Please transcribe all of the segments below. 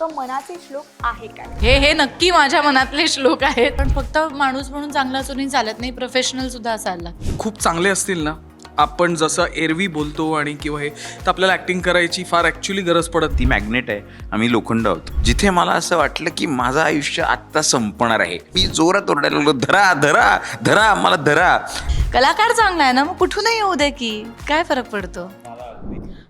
तो मनाचे श्लोक आहे काय हे हे नक्की माझ्या मनातले श्लोक आहेत. पण फक्त माणूस म्हणून चांगला असूनही चालत नाही प्रोफेशनल सुद्धा असायला. लागतं खूप चांगले असतील ना? आपण जसं एरवी बोलतो आणि किंवा हे तर आपल्याला ॲक्टिंग करायची फार ॲक्च्युली गरज पडत ती मॅग्नेट आहे. आम्ही लोखंड आहोत. जिथे मला असं वाटलं की माझं आयुष्य आत्ता संपणार आहे. मी जोरात ओरडायला लागलो धरा धरा धरा मला धरा. कलाकार चांगला आहे ना? मग कुठूनही येऊ दे की. काय फरक पडतो?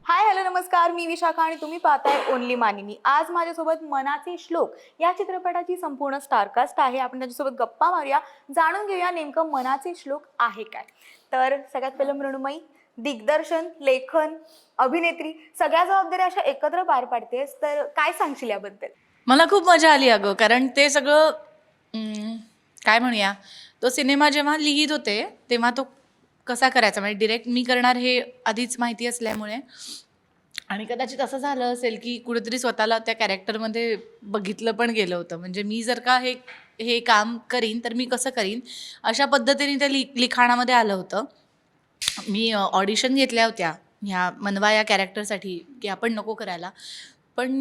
हाय हॅलो नमस्कार. मी विशाखा आणि तुम्ही पाहताय ओनली मानिनी. आज माझ्यासोबत मनाचे श्लोक या चित्रपटाची संपूर्ण स्टारकास्ट आहे. आपण त्याच्यासोबत गप्पा मारूया. जाणून घेऊया नेमकं मनाचे श्लोक आहे काय. तर सगळ्यात पहिलं मृण्मयी दिग्दर्शन लेखन अभिनेत्री सगळ्या जबाबदाऱ्या अशा एकत्र पार पाडतेस. तर काय सांगशील याबद्दल? मला खूप मजा आली अगं कारण ते सगळं काय म्हणूया? तो सिनेमा जेव्हा लिहित होते तेव्हा तो कसा करायचा? म्हणजे डिरेक्ट मी करणार हे आधीच माहिती असल्यामुळे. आणि कदाचित असं झालं असेल की कुठेतरी स्वतःला त्या कॅरेक्टरमध्ये बघितलं पण गेलं होतं. म्हणजे मी जर का हे हे काम करीन तर मी कसं करीन? अशा पद्धतीने त्या लि लिखाणामध्ये आलं होतं. मी ऑडिशन घेतल्या होत्या ह्या मनवा या कॅरेक्टरसाठी की आपण नको करायला. पण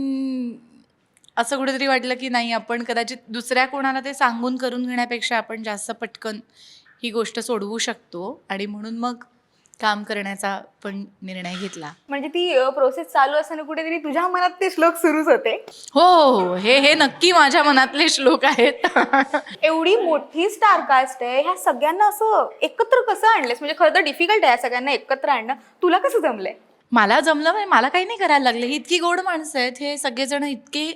असं कुठेतरी वाटलं की नाही आपण कदाचित दुसऱ्या कोणाला ते सांगून करून घेण्यापेक्षा आपण जास्त पटकन ही गोष्ट सोडवू शकतो आणि म्हणून मग काम करण्याचा पण निर्णय घेतला. म्हणजे ती प्रोसेस चालू असताना कुठेतरी तुझ्या मनात ते श्लोक सुरूच होते. हो हो हो. हे हे नक्की माझ्या मनातले श्लोक आहेत. एवढी मोठी स्टारकास्ट आहे. ह्या सगळ्यांना असं एकत्र कसं आणलंस म्हणजे खरं तर डिफिकल्ट आहे या सगळ्यांना एकत्र आणणं. तुला कसं जमलंय? मला जमलं म्हणजे मला काही नाही करायला लागलं. ही इतकी गोड माणसं आहेत हे सगळेजण इतके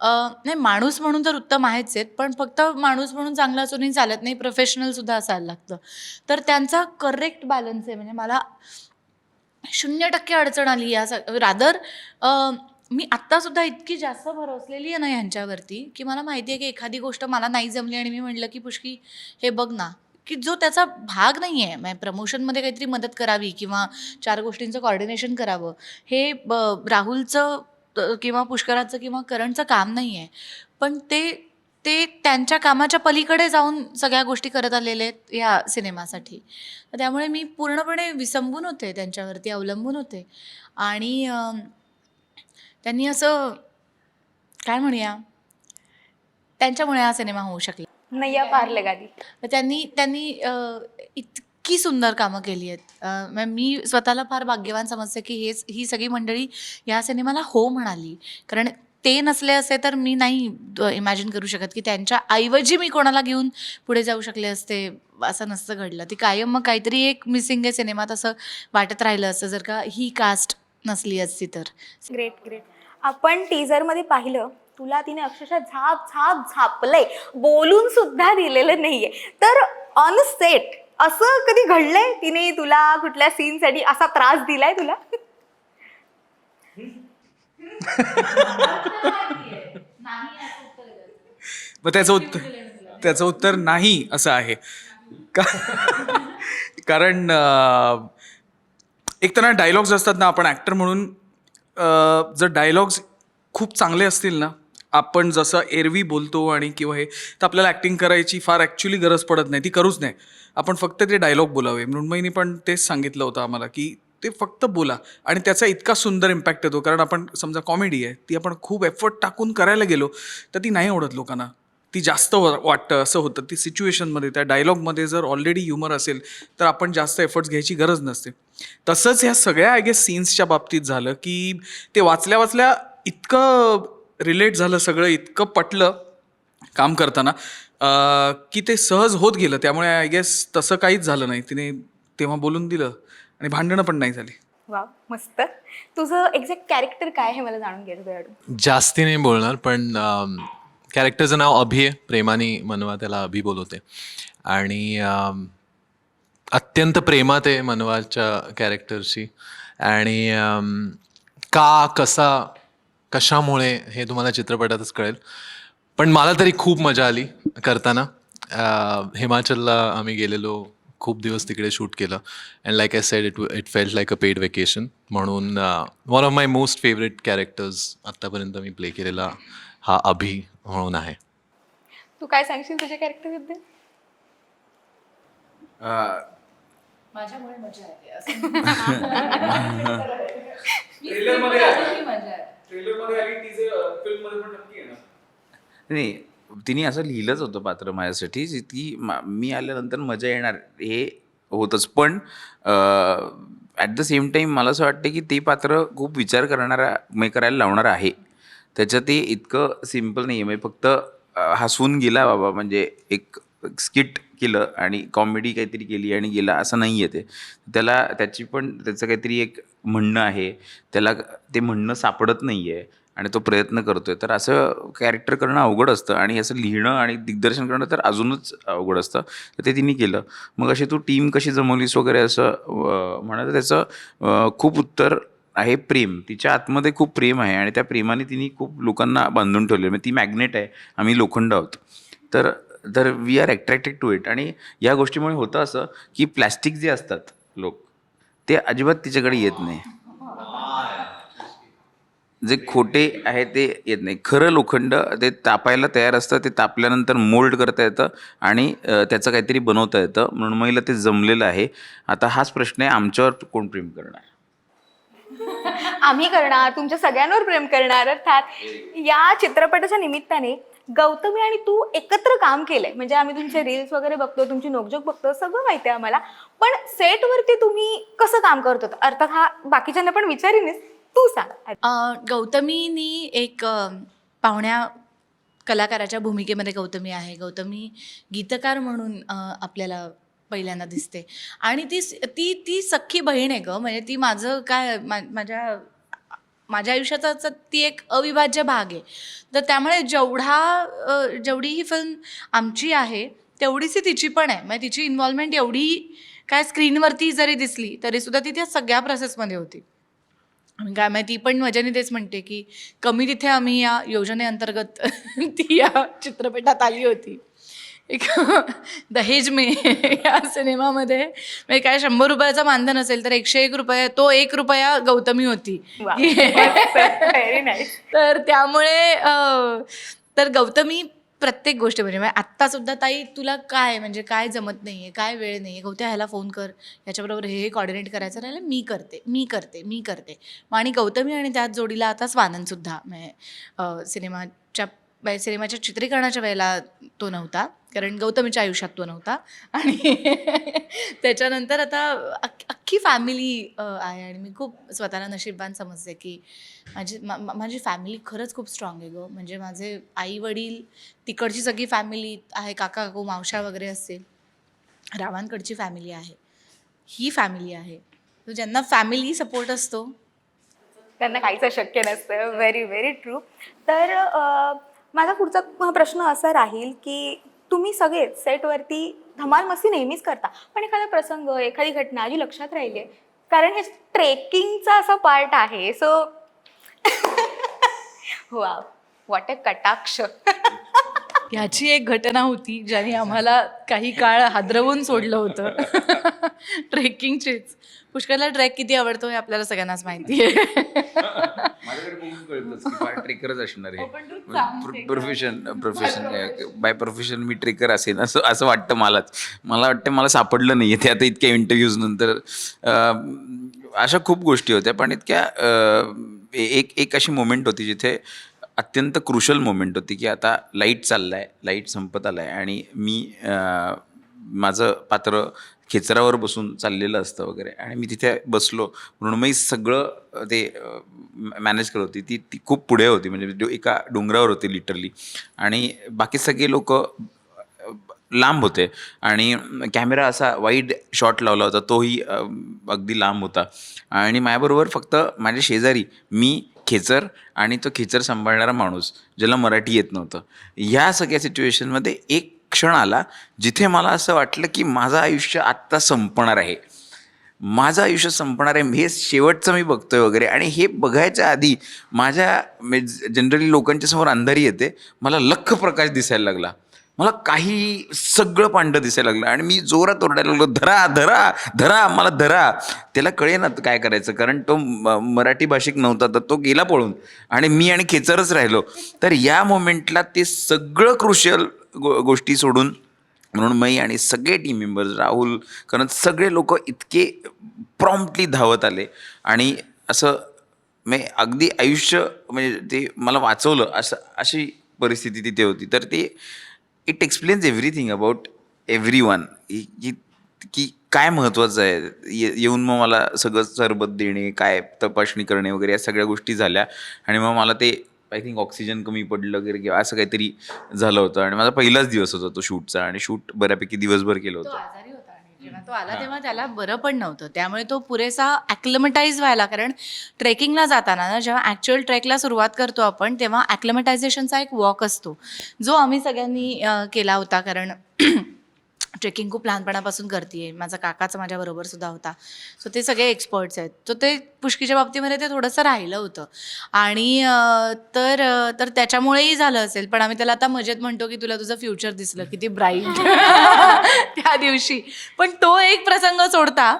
अं, नाही माणूस म्हणून तर उत्तम आहेच आहेत पण फक्त माणूस म्हणून चांगलं असूनही चालत नाही प्रोफेशनल सुद्धा असायला लागतं. तर त्यांचा करेक्ट बॅलन्स आहे म्हणजे मला शून्य टक्के अडचण आली या रादर मी आत्तासुद्धा इतकी जास्त भरवसलेली आहे ना ह्यांच्यावरती की मला माहिती आहे की एखादी गोष्ट मला नाही जमली आणि मी म्हटलं की पुष्की हे बघ ना की जो त्याचा भाग नाही आहे म्हणजे प्रमोशनमध्ये काहीतरी मदत करावी किंवा चार गोष्टींचं कॉर्डिनेशन करावं हे ब- राहुलचं किंवा पुष्कराचं किंवा करणचं काम नाही आहे पण ते ते त्यांच्या कामाच्या पलीकडे जाऊन सगळ्या गोष्टी करत आलेले आहेत या सिनेमासाठी. तर त्यामुळे मी पूर्णपणे विसंबून होते त्यांच्यावरती अवलंबून होते. आणि त्यांनी असं काय म्हणूया त्यांच्यामुळे हा सिनेमा होऊ शकला. नैया पार तर त्यांनी त्यांनी इतकी सुंदर कामं केली आहेत. म- स्वतःला फार भाग्यवान समजते की हेच ही सगळी मंडळी या सिनेमाला हो म्हणाली. कारण ते नसले असे तर मी नाही इमॅजिन करू शकत की त्यांच्या ऐवजी मी कोणाला घेऊन पुढे जाऊ शकले असते असं नसतं घडलं. ती कायम मग काहीतरी एक मिसिंग आहे सिनेमात असं वाटत राहिलं असतं. जर का ही कास्ट नसली असती तर. ग्रेट ग्रेट आपण टीजरमध्ये पाहिलं तुला तिने अक्षरशः झाप झाप झापलंय. बोलून सुद्धा दिलेलं नाहीये. तर ऑन सेट असं कधी घडलंय? तिने तुला कुठल्या सीनसाठी असा त्रास दिलाय तुला? मग त्याचं उत्तर त्याचं उत्तर नाही असं आहे. का कारण एक तर ना डायलॉग्स असतात ना आपण ॲक्टर म्हणून जर डायलॉग्स खूप चांगले असतील ना आपण जसं एरवी बोलतो आणि किंवा हे तर आपल्याला ॲक्टिंग करायची फार ॲक्च्युली गरज पडत नाही. ती करूच नाही. आपण फक्त ते डायलॉग बोलावे. मृण्मयीने पण तेच सांगितलं होतं आम्हाला की ते फक्त बोला आणि त्याचा इतका सुंदर इम्पॅक्ट येतो. कारण आपण समजा कॉमेडी आहे ती आपण खूप एफर्ट टाकून करायला गेलो तर ती नाही आवडत लोकांना. ती जास्त वाटतं. असं होतं. ती सिच्युएशनमध्ये त्या डायलॉगमध्ये जर ऑलरेडी ह्युमर असेल तर आपण जास्त एफर्ट्स घ्यायची गरज नसते. तसंच ह्या सगळ्या आय गेस सीन्सच्या बाबतीत झालं की ते वाचल्या वाचल्या इतकं रिलेट झालं सगळं इतकं पटलं काम करताना. की ते सहज होत गेलं. त्यामुळे आय गेस तसं काहीच झालं नाही. तिने तेव्हा बोलून दिलं आणि भांडणं पण नाही झाली. वा मस्त. तुझं एक्झॅक्ट कॅरेक्टर काय हे मला जाणून घ्यायचं जास्ती नाही बोलणार पण कॅरेक्टरचं नाव अभि आहे प्रेमाने मनवा त्याला अभि बोलवते. आणि अत्यंत प्रेमात आहे मनवाच्या कॅरेक्टरशी आणि का कसा कशामुळे हे तुम्हाला चित्रपटातच कळेल. पण मला तरी खूप मजा आली करताना. अ, हिमाचलला आम्ही गेलेलो खूप दिवस तिकडे शूट केलं. And like I said it it felt like a paid vacation म्हणून one of my most favourite characters आत्तापर्यंत मी प्ले केलेला हा अभि म्हणून आहे. तू काय सांगशील तुझ्या कॅरेक्टरबद्दल अं, माझ्यामुळे मजा येते असं. मजा. नाही तिने असं लिहिलंच होतं पात्र माझ्यासाठी जी ती मा- मी आल्यानंतर मजा येणार हे होतंच. पण ॲट द सेम टाईम मला असं वाटतं की ते पात्र खूप विचार करणारा मी करायला लावणार आहे. त्याच्यात ते इतकं सिंपल नाही आहे म्हणजे फक्त हसून गेला बाबा म्हणजे एक स्किट केलं आणि कॉमेडी काहीतरी केली आणि गेला असं नाही आहे ते. त्याला त्याची पण त्याचं काहीतरी एक म्हणणं आहे. त्याला ते म्हणणं सापडत नाही आहे आणि तो प्रयत्न करतोय. तर असं कॅरेक्टर करणं अवघड असतं आणि असं लिहिणं आणि दिग्दर्शन करणं तर अजूनच अवघड असतं. तर ते तिने केलं. मग अशी तू टीम कशी जमवलीस वगैरे असं अं, म्हणा त्याचं खूप उत्तर आहे प्रेम. तिच्या आतमध्ये खूप प्रेम आहे आणि त्या प्रेमाने तिने खूप लोकांना बांधून ठेवले म्हणजे ती मॅग्नेट आहे. आम्ही लोखंड आहोत. तर तर we are attracted to it आणि या गोष्टीमुळे होतं असं की प्लॅस्टिक जे असतात लोक ते अजिबात तिच्याकडे येत नाही. जे खोटे आहे ते येत नाही. खरं लोखंड ते तापायला तयार असतं ते तापल्यानंतर मोल्ड करता येतं आणि त्याचं काहीतरी बनवता येतं. मृण्मयीला ते जमलेलं आहे. आता हाच प्रश्न आहे आमच्यावर कोण प्रेम करणार? आम्ही करणार तुमच्या सगळ्यांवर प्रेम करणार अर्थात. या चित्रपटाच्या निमित्ताने गौतमी आणि तू एकत्र काम केलंय. म्हणजे आम्ही तुमचे रील्स वगैरे बघतो तुमची नोकझोक बघतो सगळं माहिती आहे आम्हाला. पण सेटवरती तुम्ही कसं काम करत होता? अर्थात हा बाकीच्यांना पण विचारीनच. तू सांग. गौतमीनी एक पाहुण्या कलाकाराच्या भूमिकेमध्ये गौतमी आहे. गौतमी गीतकार म्हणून आपल्याला पहिल्यांदा दिसते. आणि ती स- ती ती सख्खी बहीण आहे ग. म्हणजे ती माझं काय मा- माझ्या माझ्या आयुष्याचा ती एक अविभाज्य भाग आहे. तर त्यामुळे जेवढा जेवढी ही फिल्म आमची आहे तेवढीच ही तिची पण आहे. म्हणजे तिची इन्व्हॉल्वमेंट एवढी काय स्क्रीनवरती जरी दिसली तरी सुद्धा ती त्या सगळ्या प्रोसेसमध्ये होती. काय माहिती ती पण मजाने तेच म्हणते की कमी तिथे आम्ही या योजनेअंतर्गत ती या चित्रपटात आली होती. एक दहेज मे या सिनेमामध्ये. म्हणजे काय शंभर रुपयाचा मानधन असेल तर एकशे एक रुपये तो एक रुपया गौतमी होती. तर त्यामुळे तर गौतमी प्रत्येक गोष्ट म्हणजे म्हणजे आत्ता सुद्धा ताई तुला काय म्हणजे काय जमत नाही आहे काय वेळ नाही आहे गौत्या ह्याला फोन कर. याच्याबरोबर हे हे कॉर्डिनेट करायचं राहिलं मी करते मी करते मी करते. मग आणि गौतमी आणि त्याच जोडीला आता स्वानंदसुद्धा म्हणजे अं, सिनेमाच्या म्हणजे सिनेमाच्या चित्रीकरणाच्या वेळेला तो नव्हता. कारण गौतमीच्या आयुष्यात तो नव्हता. आणि त्याच्यानंतर आता अख्खी फॅमिली आहे. आणि मी खूप स्वतःला नशीबबान समजते की माझी मा- माझी फॅमिली खरंच खूप स्ट्रॉंग आहे गं. म्हणजे माझे आई वडील तिकडची सगळी फॅमिली आहे काका काकू मावशा वगैरे असतील. रावांकडची फॅमिली आहे. ही फॅमिली आहे. ज्यांना फॅमिली सपोर्ट असतो. त्यांना काहीच अशक्य नसतं. व्हेरी व्हेरी ट्रू तर माझा पुढचा प्रश्न असा राहील की तुम्ही सगळे सेटवरती धमाल मस्ती नेहमीच करता पण एखादा प्रसंग एखादी घटना जी लक्षात राहिली आहे कारण हे ट्रेकिंगचा असा पार्ट आहे सो वा वॉट अ कटाक्ष. ह्याची एक घटना होती ज्याने आम्हाला काही काळ हादरवून सोडलं होतं. ट्रेकिंगचीच. पुष्करला ट्रेक किती आवडतो हे आपल्याला सगळ्यांनाच माहिती आहे. माझ्याकडे बघून कळतंच की फार ट्रेकरच असणार आहे. प्रोफेशन प्रोफेशन बाय प्रोफेशन मी ट्रेकर असेल असं असं वाटतं मलाच. मला वाटतं मला सापडलं नाही आहे ते आता इतक्या इंटरव्ह्यूज नंतर. अशा खूप गोष्टी होत्या पण इतक्या एक एक अशी मोमेंट होती जिथे अत्यंत क्रुशल मोमेंट होती की आता लाइट चालला आहे लाइट संपत आला आहे आणि मी माझं पात्र खेचरावर बसून चाललेलं असतं वगैरे. आणि मी तिथे बसलो. मृण्मयी सगळं ते मॅनेज करत होती. ती ती खूप पुढे होती. म्हणजे एका डोंगरावर होती लिटरली. आणि बाकी सगळे लोक लांब होते. आणि कॅमेरा असा वाईड शॉट लावला होता. तोही अगदी लांब होता. आणि माझ्याबरोबर फक्त माझ्या शेजारी मी खेचर आणि तो खेचर सांभाळणारा माणूस ज्याला मराठी येत नव्हतं. ह्या सगळ्या सिच्युएशनमध्ये एक क्षण आला जिथे मला असं वाटलं की माझं आयुष्य आत्ता संपणार आहे. माझं आयुष्य संपणार आहे. हे शेवटचं मी बघतोय वगैरे. आणि हे बघायच्या आधी माझ्या जनरली लोकांच्या समोर अंधारी येते. मला लख प्रकाश दिसायला लागला. मला काही सगळं पांढरं दिसायला लागलं. आणि मी जोरात ओरडायला लागलो धरा धरा धरा मला धरा. त्याला कळेना काय करायचं. कारण तो म- मराठी भाषिक नव्हता तर तो गेला पळून. आणि मी आणि खेचरच राहिलो. तर या मोमेंटला ते सगळं क्रुशियल गो गोष्टी सोडून म्हणून मी आणि सगळे टीम मेंबर्स राहुल कारण सगळे लोक इतके प्रॉम्प्टली धावत आले. आणि असं मी अगदी आयुष्य म्हणजे ते मला वाचवलं असं अशी परिस्थिती तिथे होती. तर ते it explains everything about every one की काय महत्त्वाचं आहे? ये येऊन मग मला सगळं सरबत देणे काय तपासणी करणे वगैरे या सगळ्या गोष्टी झाल्या. आणि मग मला ते आय थिंक ऑक्सिजन कमी पडलं वगैरे किंवा असं काहीतरी झालं होतं. आणि माझा पहिलाच दिवस होता तो शूटचा आणि शूट बऱ्यापैकी दिवसभर केलं तो होतं. आजारी होता आणि जेव्हा तो आला तेव्हा त्याला बरं पण नव्हतं. त्यामुळे तो पुरेसा ॲक्लमटाईज व्हायला कारण ट्रेकिंगला जाताना ना जेव्हा ॲक्च्युअल ट्रेकला सुरुवात करतो आपण तेव्हा ॲक्लमटायझेशनचा एक वॉक असतो. जो आम्ही सगळ्यांनी अं, केला होता. कारण ट्रेकिंग खूप लहानपणापासून करते माझा काकाचा माझ्याबरोबर सुद्धा होता. सो ते सगळे एक्सपर्ट्स आहेत. सो ते पुष्कीच्या बाबतीमध्ये ते थोडंसं राहिलं होतं. आणि तर तर त्याच्यामुळेही झालं असेल. पण आम्ही त्याला आता मजेत म्हणतो की तुला तुझं फ्युचर दिसलं. किती ब्राईट त्या दिवशी. पण तो एक प्रसंग सोडता.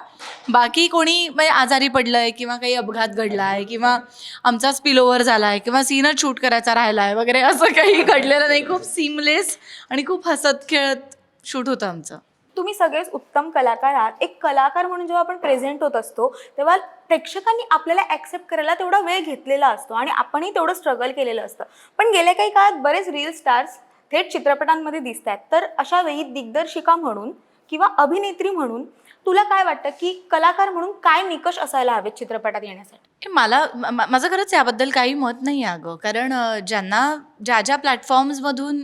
बाकी कोणी म्हणजे आजारी पडलंय किंवा काही अपघात घडलाय किंवा आमचा स्पिलोवर आहे किंवा सीनच शूट करायचा राहिलाय वगैरे असं काही घडलेलं नाही. खूप सिमलेस आणि खूप हसत खेळत शूट होतं आमचं. तुम्ही सगळेच उत्तम कलाकार आहात. एक कलाकार म्हणून जेव्हा आपण प्रेझेंट होत असतो तेव्हा प्रेक्षकांनी आपल्याला ऍक्सेप्ट करायला तेवढा वेळ घेतलेला असतो आणि आपणही तेवढं स्ट्रगल केलेलं असतं. पण गेल्या काही काळात बरेच रील स्टार्स थेट चित्रपटांमध्ये दिसत आहेत तर अशा वेळी दिग्दर्शिका म्हणून किंवा अभिनेत्री म्हणून तुला काय वाटतं की कलाकार म्हणून काय निकष असायला हवेत चित्रपटात येण्यासाठी? हे मला माझं खरंच याबद्दल काही मत नाही आहे अगं. कारण ज्यांना ज्या ज्या प्लॅटफॉर्म्समधून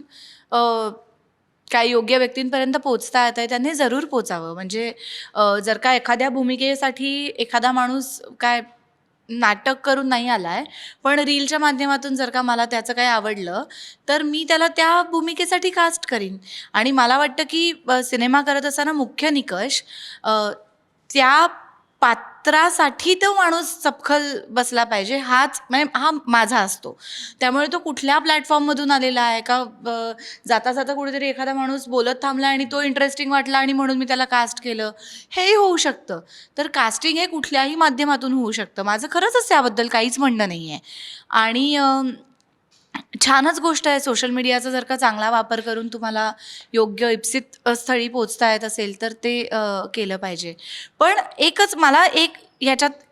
काय योग्य व्यक्तींपर्यंत पोचता येत आहे त्यांनी जरूर पोचावं. म्हणजे जर का एखाद्या भूमिकेसाठी एखादा माणूस काय नाटक करून नाही आला आहे पण रीलच्या माध्यमातून जर का मला त्याचं काही आवडलं तर मी त्याला त्या भूमिकेसाठी कास्ट करीन. आणि मला वाटतं की सिनेमा करत असताना मुख्य निकष त्या पात पात्रासाठी तो माणूस सपखल बसला पाहिजे. हाच म्हणजे हा माझा असतो. त्यामुळे तो कुठल्या प्लॅटफॉर्ममधून आलेला आहे का जाता जाता कुठेतरी एखादा माणूस बोलत थांबला आणि तो इंटरेस्टिंग वाटला आणि म्हणून मी त्याला कास्ट केलं. हेही होऊ शकतं. तर कास्टिंग हे कुठल्याही माध्यमातून होऊ शकतं. माझं खरंच त्याबद्दल काहीच म्हणणं नाही आहे आणि छानच गोष्ट आहे. सोशल मीडियाचा जर का चांगला वापर करून तुम्हाला योग्य इप्सित स्थळी पोचता येत असेल तर ते केलं पाहिजे. पण एकच मला एक ह्याच्यात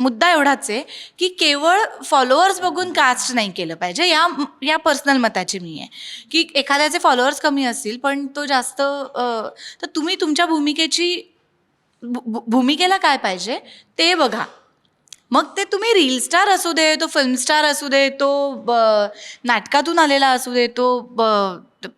मुद्दा एवढाच आहे की केवळ फॉलोअर्स बघून कास्ट नाही केलं पाहिजे. या या पर्सनल मताची मी आहे. की एखाद्याचे फॉलोअर्स कमी असतील पण तो जास्त तर तुम्ही तुमच्या भूमिकेची भूमिकेला काय पाहिजे ते बघा. मग ते तुम्ही रील स्टार असू दे तो फिल्म स्टार असू दे तो नाटकातून आलेला असू दे तो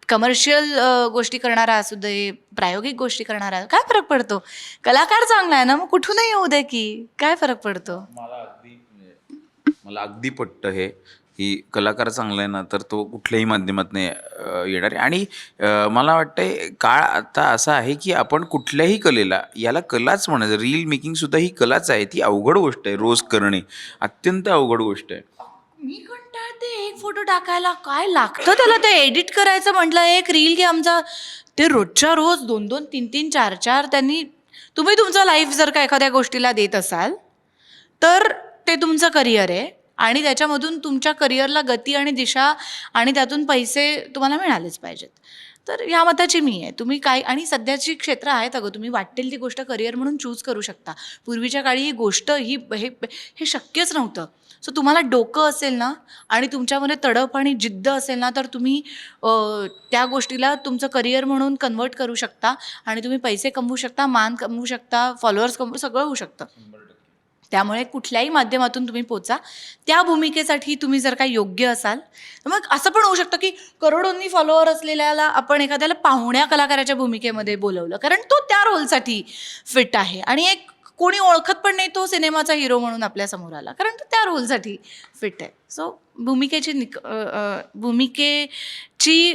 कमर्शियल गोष्टी करणारा असू दे प्रायोगिक गोष्टी करणारा काय फरक पडतो? कलाकार चांगला आहे ना मग कुठूनही येऊ दे की काय फरक पडतो? मला अगदी म्हणजे, मला अगदी पटतं हे. की कलाकार चांगला आहे ना तर तो कुठल्याही माध्यमातून येणार आहे. आणि मला वाटतंय काळ आता असा आहे की आपण कुठल्याही कलेला याला कलाच म्हणायचं रील मेकिंग सुद्धा ही कलाच आहे. ती अवघड गोष्ट आहे रोज करणे. अत्यंत अवघड गोष्ट आहे. मी कंटाळते एक फोटो टाकायला काय लागतं त्याला? ते एडिट करायचं म्हटलं एक रील की आमचा. ते रोजच्या रोज दोन दोन तीन तीन चार चार त्यांनी तुम्ही तुमचा लाईफ जर का एखाद्या गोष्टीला देत असाल तर ते तुमचं करिअर आहे. आणि त्याच्यामधून तुमच्या करिअरला गती आणि दिशा आणि त्यातून पैसे तुम्हाला मिळालेच पाहिजेत. तर या मताची मी आहे. तुम्ही काय आणि सध्याची क्षेत्र आहेत अगं तुम्ही वाटेल ती गोष्ट करिअर म्हणून चूज करू शकता. पूर्वीच्या काळी ही गोष्ट ही हे हे शक्यच नव्हतं. सो तुम्हाला डोकं असेल ना आणि तुमच्यामध्ये तडप आणि जिद्द असेल ना तर तुम्ही त्या गोष्टीला तुमचं करिअर म्हणून कन्वर्ट करू शकता आणि तुम्ही पैसे कमवू शकता मान कमवू शकता फॉलोअर्स कमवू सगळं होऊ शकतं. त्यामुळे कुठल्याही माध्यमातून तुम्ही पोचा. त्या भूमिकेसाठी तुम्ही जर काही योग्य असाल तर मग असं पण होऊ शकतं की करोडोंनी फॉलोअर असलेल्याला आपण एखाद्याला पाहुण्या कलाकाराच्या भूमिकेमध्ये बोलवलं. कारण तो त्या रोलसाठी फिट आहे. आणि एक कोणी ओळखत पण नाही तो सिनेमाचा हिरो म्हणून आपल्यासमोर आला. कारण तो त्या रोलसाठी फिट आहे. सो भूमिकेची निक भूमिकेची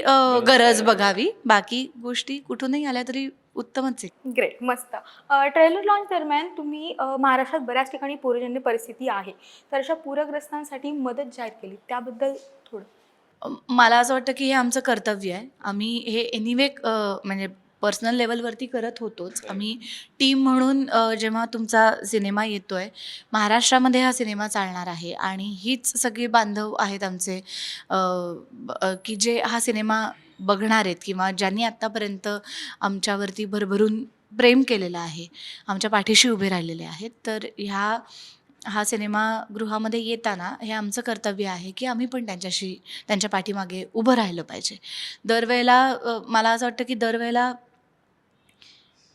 गरज बघावी. बाकी गोष्टी कुठूनही आल्या तरी उत्तमच आहे. ग्रेट मस्त. ट्रेलर लॉन्च दरम्यान तुम्ही अ, महाराष्ट्रात बऱ्याच ठिकाणी पूरजन्य परिस्थिती आहे. तर अशा पूरग्रस्तांसाठी मदत जाहीर केली. त्याबद्दल थोडं. मला असं वाटतं की हे आमचं कर्तव्य आहे. आम्ही हे एनिवे म्हणजे पर्सनल लेवलवरती करत होतोच. आम्ही टीम म्हणून अ, जेव्हा तुमचा सिनेमा येतो आहे महाराष्ट्रामध्ये हा सिनेमा चालणार आहे. आणि हीच सगळी बांधव आहेत आमचे अ, ब- अ, की जे हा सिनेमा बघणार आहेत किंवा ज्यांनी आत्तापर्यंत आमच्यावरती भरभरून प्रेम केलेलं आहे आमच्या पाठीशी उभे राहिलेले आहेत तर ह्या हा सिनेमागृहामध्ये येताना हे आमचं कर्तव्य आहे की आम्ही पण त्यांच्याशी त्यांच्या पाठीमागे उभं राहिलं पाहिजे. दरवेळेला मला असं वाटतं की दरवेळेला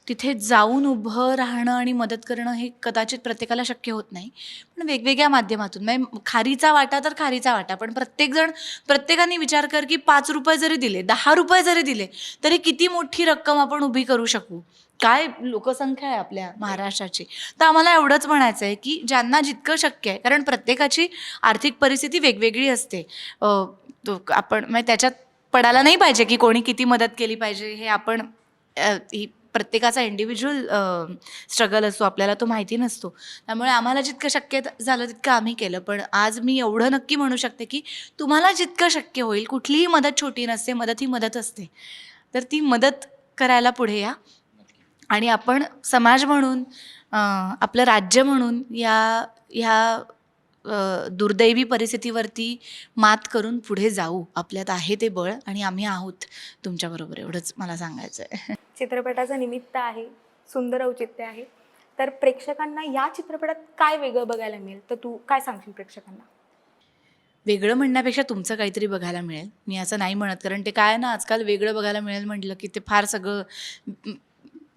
तिथे जाऊन उभं राहणं आणि मदत करणं हे कदाचित प्रत्येकाला शक्य होत नाही. पण वेगवेगळ्या माध्यमातून म्हणजे खारीचा वाटा तर खारीचा वाटा पण प्रत्येकजण प्रत्येकाने विचार कर की पाच रुपये जरी दिले दहा रुपये जरी दिले तरी किती मोठी रक्कम आपण उभी करू शकू? काय लोकसंख्या आहे आपल्या महाराष्ट्राची? तर आम्हाला एवढंच म्हणायचं आहे की ज्यांना जितकं शक्य आहे कारण प्रत्येकाची आर्थिक परिस्थिती वेगवेगळी असते. तो आपण म्हणजे त्याच्यात पडायला नाही पाहिजे की कोणी किती मदत केली पाहिजे हे आपण ही प्रत्येकाचा इंडिव्हिज्युअल स्ट्रगल असतो आपल्याला तो माहिती नसतो. त्यामुळे आम्हाला जितकं शक्य झालं तितकं आम्ही केलं. पण आज मी एवढं नक्की म्हणू शकते की तुम्हाला जितकं शक्य होईल कुठलीही मदत छोटी नसते मदत ही मदत असते. तर ती मदत करायला पुढे या. आणि आपण समाज म्हणून आपलं राज्य म्हणून या ह्या दुर्दैवी परिस्थितीवरती मात करून पुढे जाऊ. आपल्यात आहे ते बळ आणि आम्ही आहोत तुमच्याबरोबर एवढंच मला सांगायचं आहे चित्रपटाचं निमित्त आहे सुंदर औचित्य आहे. तर प्रेक्षकांना या चित्रपटात काय वेगळं बघायला मिळेल? तर तू काय सांगशील प्रेक्षकांना? वेगळं म्हणण्यापेक्षा तुमचं काहीतरी बघायला मिळेल. मी असं नाही म्हणत कारण ते काय ना आजकाल वेगळं बघायला मिळेल म्हटलं की ते फार सगळं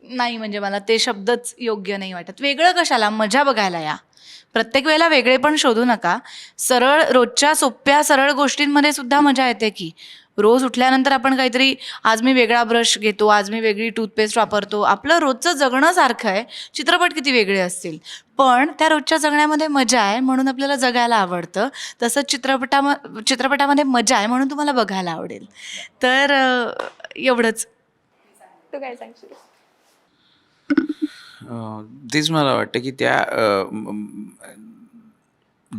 नाही म्हणजे मला ते शब्दच योग्य नाही वाटत. वेगळं कशाला? मजा बघायला या. प्रत्येक वेळेला वेगळे पण शोधू नका. सरळ रोजच्या सोप्या सरळ गोष्टींमध्ये सुद्धा मजा येते की. रोज उठल्यानंतर आपण काहीतरी आज मी वेगळा ब्रश घेतो आज मी वेगळी टूथपेस्ट वापरतो. आपलं रोजचं जगणं सारखं आहे. चित्रपट किती वेगळे असतील. पण त्या रोजच्या जगण्यामध्ये मजा आहे म्हणून आपल्याला जगायला आवडतं. तसंच चित्रपटाम चित्रपटामध्ये मजा आहे म्हणून तुम्हाला बघायला आवडेल. तर एवढंच. तू काय सांगशील? तेच मला वाटतं की त्या म-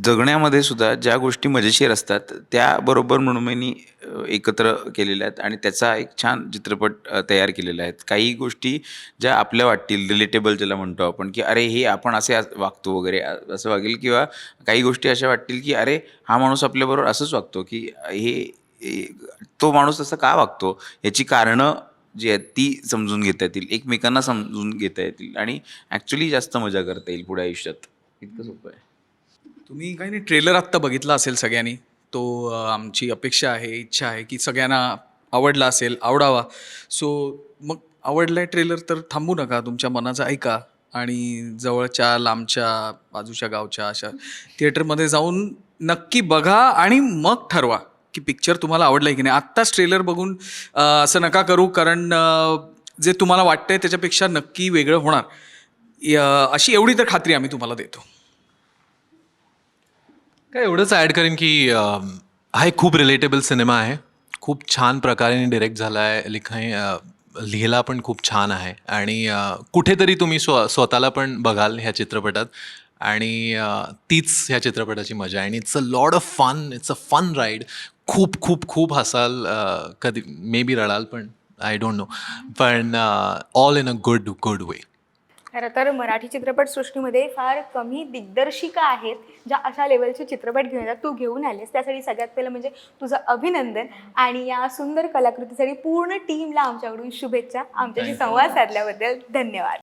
जगण्यामध्ये सुद्धा ज्या गोष्टी मजेशीर असतात त्याबरोबर म्हणून अं, एकत्र केलेल्या आहेत आणि त्याचा एक छान चित्रपट तयार केलेला आहे काही गोष्टी ज्या आपल्या वाटतील रिलेटेबल ज्याला म्हणतो आपण की अरे हे आपण असे आज वागतो वगैरे अ- असं वागेल किंवा काही गोष्टी अशा वाटतील की अरे हा माणूस आपल्याबरोबर असंच वागतो की हे हे- तो माणूस असं का वागतो? याची कारणं जी आहेत ती समजून घेता येतील एकमेकांना समजून घेता येतील आणि ॲक्च्युली जास्त मजा करता येईल पुढे आयुष्यात. इतकं सोपं आहे. तुम्ही काही नाही ट्रेलर आत्ता बघितला असेल सगळ्यांनी. तो आमची अपेक्षा आहे इच्छा आहे की सगळ्यांना आवडला असेल आवडावा. सो मग आवडलाय ट्रेलर तर थांबू नका तुमच्या मनाचं ऐका. आणि जवळच्या लांबच्या बाजूच्या गावच्या अशा थिएटरमध्ये जाऊन नक्की बघा आणि मग ठरवा. की पिक्चर तुम्हाला आवडलाय की नाही? आत्ताच ट्रेलर बघून असं नका करू कारण जे तुम्हाला वाटतंय त्याच्यापेक्षा नक्की वेगळं होणार. अशी एवढी तर खात्री आम्ही तुम्हाला देतो. काय एवढंच ॲड करेन की हा एक खूप रिलेटेबल सिनेमा आहे. खूप छान प्रकारे डिरेक्ट झाला आहे लिखाई लिहिला पण खूप छान आहे. आणि कुठेतरी तुम्ही स्व स्वतःला पण बघाल ह्या चित्रपटात. आणि तीच ह्या चित्रपटाची मजा आहे. आणि it's a lot of fun it's a fun ride खूप खूप खूप हसाल कधी मे बी रडाल पण आय डोंट नो पण all in a good good way खरं तर मराठी चित्रपटसृष्टीमध्ये फार कमी दिग्दर्शिका आहेत ज्या अशा लेवलचे चित्रपट घेऊन येतात. तू घेऊन आलेस त्यासाठी सगळ्यात पहिलं म्हणजे तुझं अभिनंदन आणि या सुंदर कलाकृतीसाठी पूर्ण टीमला आमच्याकडून शुभेच्छा. आमच्याशी संवाद साधल्याबद्दल धन्यवाद.